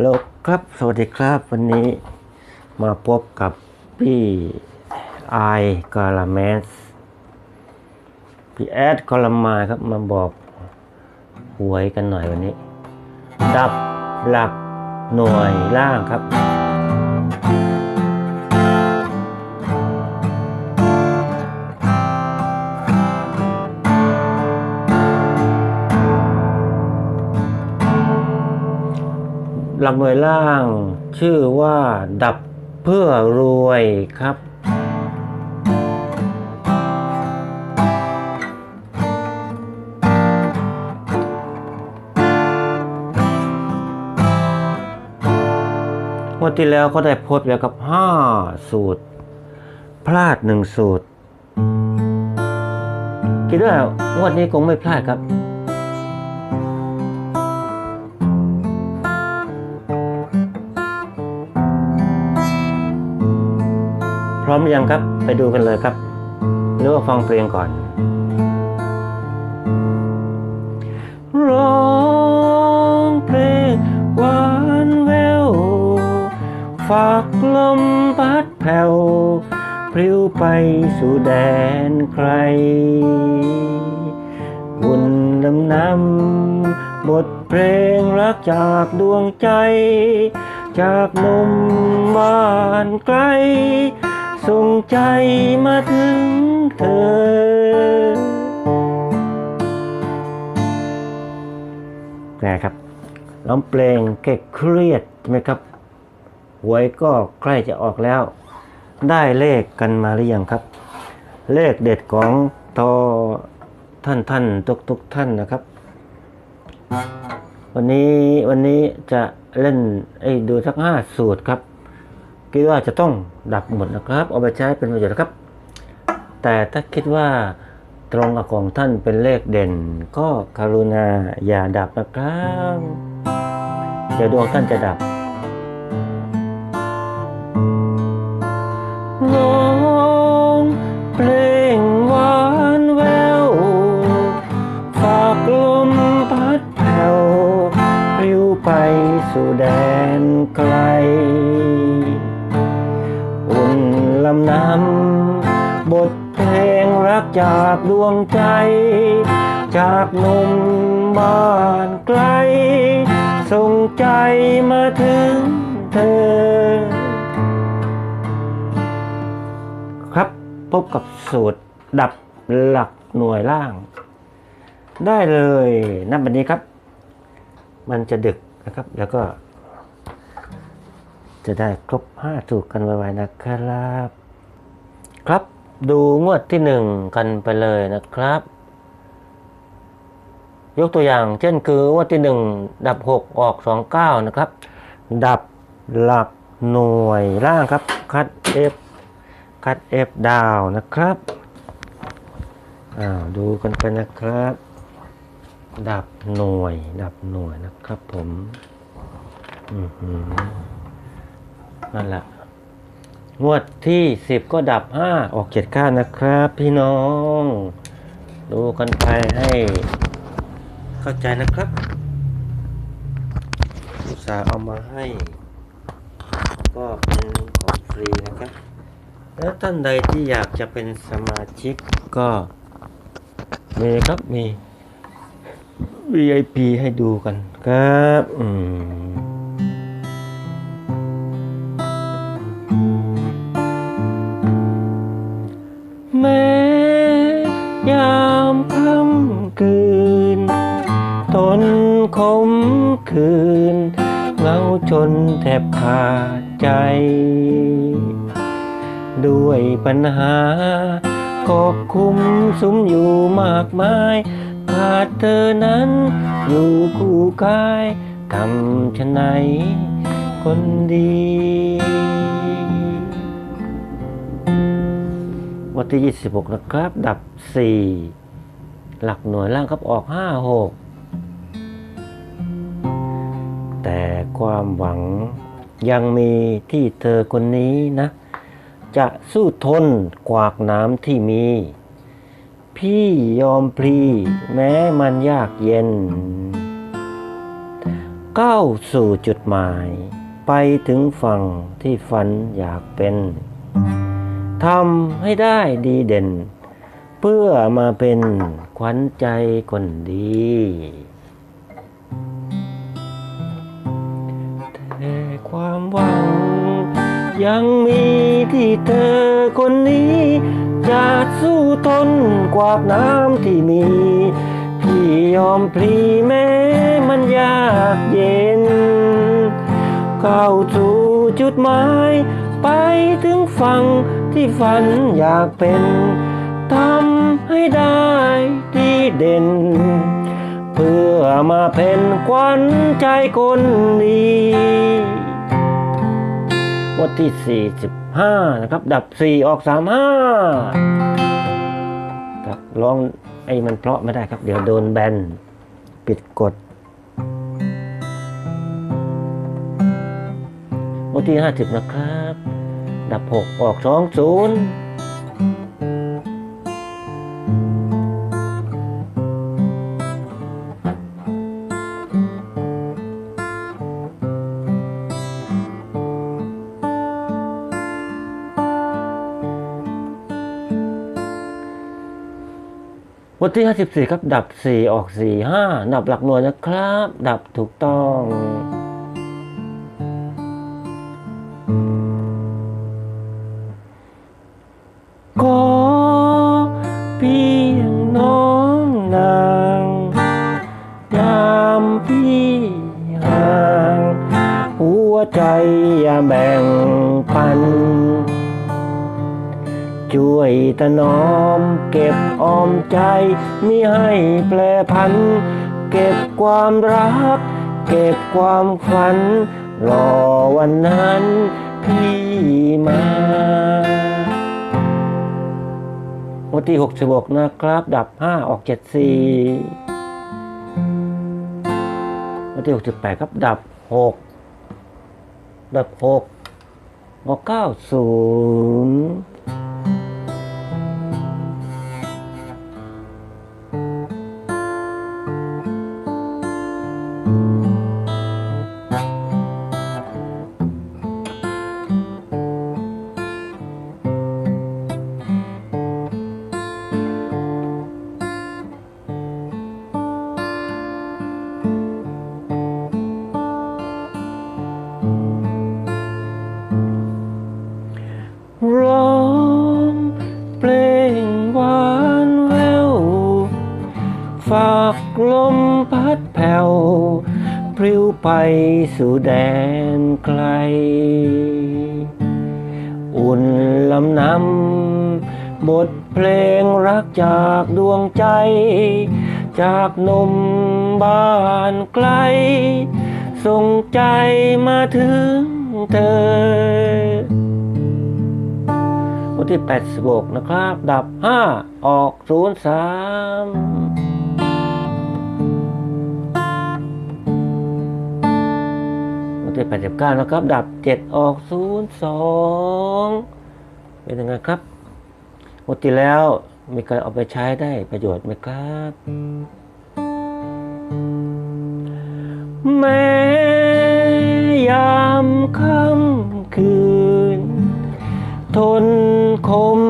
ลโหลครับ สวัสดีครับ วันนี้มาพบกับพี่ไอายกาลาแมสพี่แอดกอลามาครับ มาบอกหวยกันหน่อยวันนี้ ดับหลักหน่วยล่างครับ ลักหน่วยล่าง ชื่อว่าดับเพื่อรวยครับ วันที่แล้วก็ได้โพสต์แล้วกับ 5 สูตร พลาด 1 สูตร คิดว่างวดนี้คงไม่พลาดครับ ร้อมหรือยังครับ ไปดูกันเลยครับหรือว่าฟังเพลงก่อน ร้องเพลงหวานแววฝากลมพัดแผ่วพริ้วไปสู่แดนใครวุ่นลำนำบทเพลงรักจากดวงใจ จากหนุ่มบ้านไกล ใจมาถึงเธอไงครับร้องเพลงแก้เครียดใช่ไหมครับ หวยก็ใกล้จะออกแล้ว ได้เลขกันมาหรือยังครับ เลขเด็ดของทอท่านท่านทุกทุกท่านนะครับ วันนี้วันนี้จะเล่นไอ้ดูสักห้าสูตรครับ คิดว่าจะต้องดับหมดนะครับ เอาไปใช้เป็นประโยชน์นะครับ แต่ถ้าคิดว่าตรงกับของท่านเป็นเลขเด่น ก็กรุณาอย่าดับนะครับเดี๋ยวดวงท่านจะดับร้องเพลงหวานแววฝากลมพัดแผ่วปลิวไปสู่แดนไกล จากดวงใจ จากหนุ่มบ้านไกล ส่งใจมาถึงเธอ ครับพบกับสูตรดับหลักหน่วยล่าง ได้เลยนับวันนี้ครับ มันจะดึกนะครับแล้วก็จะได้ครบห้าถูกกันไวๆนะครับ ครับ ดูงวดที่หนึ่งกันไปเลยนะครับ ยกตัวอย่างเช่นคืองวดที่หนึ่งดับหกออกสองเก้านะครับ ดับหลักหน่วยล่างครับ คัดเอฟคัดเอฟดาวนะครับอ้าวดูกันไปนะครับ ดับหน่วย ดับหน่วยนะครับผม อือหือนั่นแหละ งวดที่สิบก็ดับห้าออกเจ็ดก้านะครับ พี่น้อง ดูกันไปให้ เข้าใจนะครับอุตส่าห์เอามาให้ ก็เป็นของฟรีนะครับ แล้วท่านใดที่อยากจะเป็นสมาชิกก็มีครับมี VIP ให้ดูกันครับ อืม มคืนเหงาจนแทบขาดใจ ด้วยปัญหาก็คุมสุมอยู่มากมาย ขาดเธอนั้นอยู่คู่กายทำชะไหนคนดี วันที่ 26 นะครับ ดับ 4 หลักหน่วยล่างครับออก 5 แต่ความหวังยังมีที่เธอคนนี้นะ จะสู้ทนกวากน้ำที่มี พี่ยอมพลีแม้มันยากเย็น ก้าวสู่จุดหมาย ไปถึงฝั่งที่ฝันอยากเป็นทำให้ได้ดีเด่น เพื่อมาเป็นขวัญใจคนดี ยังมีที่เธอคนนี้ จะสู้ทนกวากน้ำที่มี พี่ยอมพลีแม้มันยากเย็น เข้าสู่จุดหมาย ไปถึงฝั่งที่ฝันอยากเป็นทำให้ได้ดีเด่น เพื่อมาเป็นขวัญใจคนดี วันที่ 45 นะครับ ดับ 4 ออก 35 ครับร้องไอ้มันเพราะไม่ได้ครับ เดี๋ยวโดนแบน ปิดกดวันที่ 50 นะครับ ดับ 6 ออก 20 วันที่ 54 ครับ ดับ 4 ออก 4 5 ดับหลักหน่วยนะครับ ดับถูกต้อง วยถนอม เก็บออมใจมิให้แปรพัน เก็บความรัก เก็บความฝัน รอวันนั้นพี่มาวันที่66นะครับ ดับ5ออก74วันที่68ครับดับ6ดับ6ออก90 สู่แดนไกล อุ่นลำนำบทเพลงรักจากดวงใจ จากนมบ้านไกล ส่งใจมาถึงเธอ วันที่ 86 นะครับ ดับ 5 ออก 03 วันที่89นะครับ ดับ7ออก02เป็นยังไงครับวันที่แล้วมีใครเอาไปใช้ได้ประโยชน์ไหมครับ แม้ยามค่ำคืน ทนคม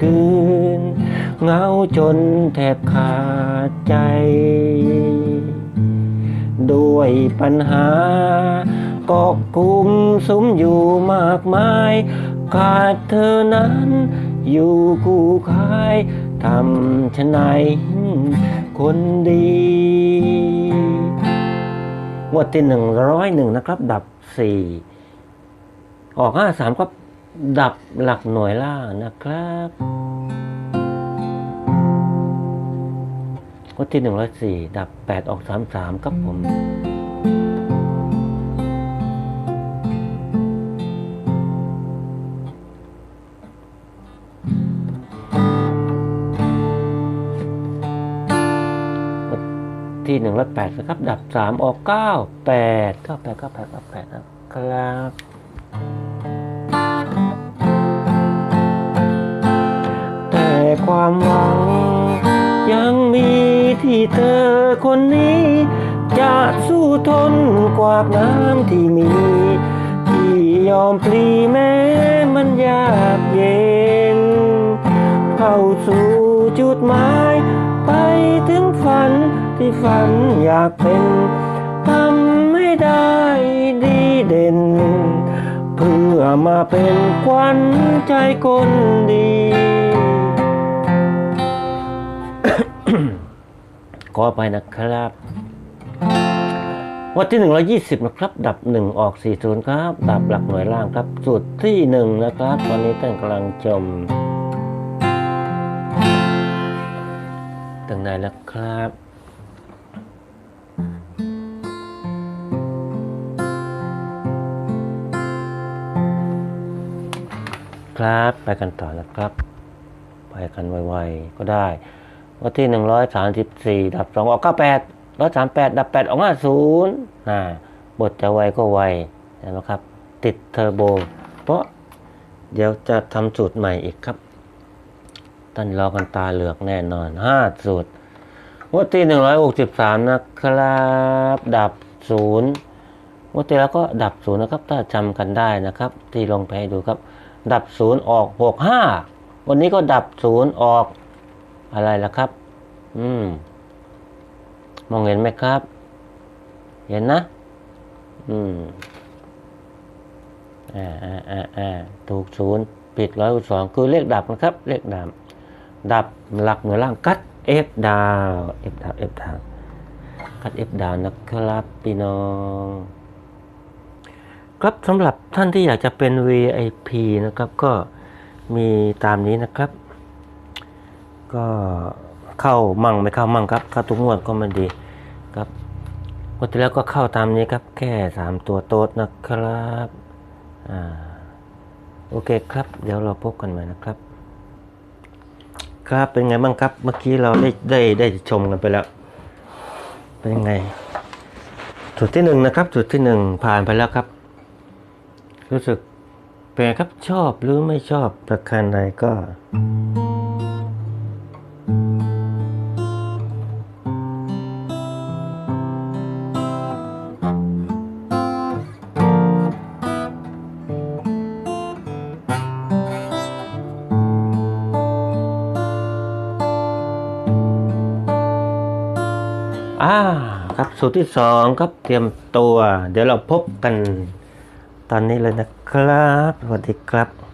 คืนเหงาจนแทบขาดใจ ด้วยปัญหา กาะกลุ่มสมอยู่มากมาย ขาดเธอนั้นอยู่คู่คายทำชะไหนคนดีงวดที่หนึ่งร้อยหนึ่งนะครับ ดับสี่ออกห้าสามก็ดับหลักหน่วยล่างนะครับงวดที่หนึ่งร้อยสี่ดับแปดออกสามสามครับผม ที่หนึ่งร้อยแปดนะครับ ดับสามออกเก้าแปดเก้าแปดก้าแปดก้าแปดนะครับแต่ความหวัง ยังมีที่เธอคนนี้ จะสู้ทนกว่าากน้ำที่มี ที่ยอมพลีแม้มันยากเย็นเข้า ที่ฝันอยากเป็นทำไม่ได้ดีเด่น เพื่อมาเป็นควันใจคนดีขอไปนะครับ วันที่ 120 นะครับ ดับ 1 ออก 40 ครับ ดับหลักหน่วยล่างครับ สูตรที่ 1 นะครับ ตอนนี้ท่านกำลังชมถึงไหนแล้วครับ ครับ ไปกันต่อนะครับ ไปกันไวๆก็ได้วันที่134ดับ2องออก98 138ดับ8ออก50อ่าบทจะไวก็ไวนะครับ ติดเทอร์โบ เพราะเดี๋ยวจะทำสูตรใหม่อีกครับท่านรอกันตาเหลือกแน่นอน5สูตรวันที่163นะครับ ดับ0งวดที่แล้วก็ดับศูนย์นะครับ ถ้าจำกันได้นะครับ ที่ลงไปให้ดูครับ ดับศูนย์ออกหกห้าวันนี้ก็ดับศูนย์ออกอะไรล่ะครับ อืม มองเห็นไหมครับ เห็นนะ อืม อ่าอ่าอ่าอ่าถูกศูนย์ปิดร้อยสองคือเลขดับนะครับ เลขดับ ดับหลักหน่วยล่างกัดเอฟดาวเอฟดาวเอฟดาวกัดเอฟดาวนะครับพี่น้อง ครับสำหรับท่านที่อยากจะเป็น VIP นะครับก็มีตามนี้นะครับ ก็เข้ามั่งไม่เข้ามั่งครับเข้าทุกงวดก็ไม่ดีครับงวดที่แล้วก็เข้าตามนี้ครับ แค่สามตัวโต๊ดนะครับอ่าโอเคครับ เดี๋ยวเราพบกันใหม่นะครับ ครับเป็นไงบ้างครับ เมื่อกี้เราได้ได้ได้ชมกันไปแล้ว เป็นไงจุดที่หนึ่งนะครับจุดที่หนึ่งผ่านไปแล้วครับ รู้สึกเป็นครับชอบหรือไม่ชอบประการใดก็อ่าครับสูตรที่สองครับเตรียมตัว เดี๋ยวเราพบกัน ตอนนี้เลยนะครับ สวัสดีครับ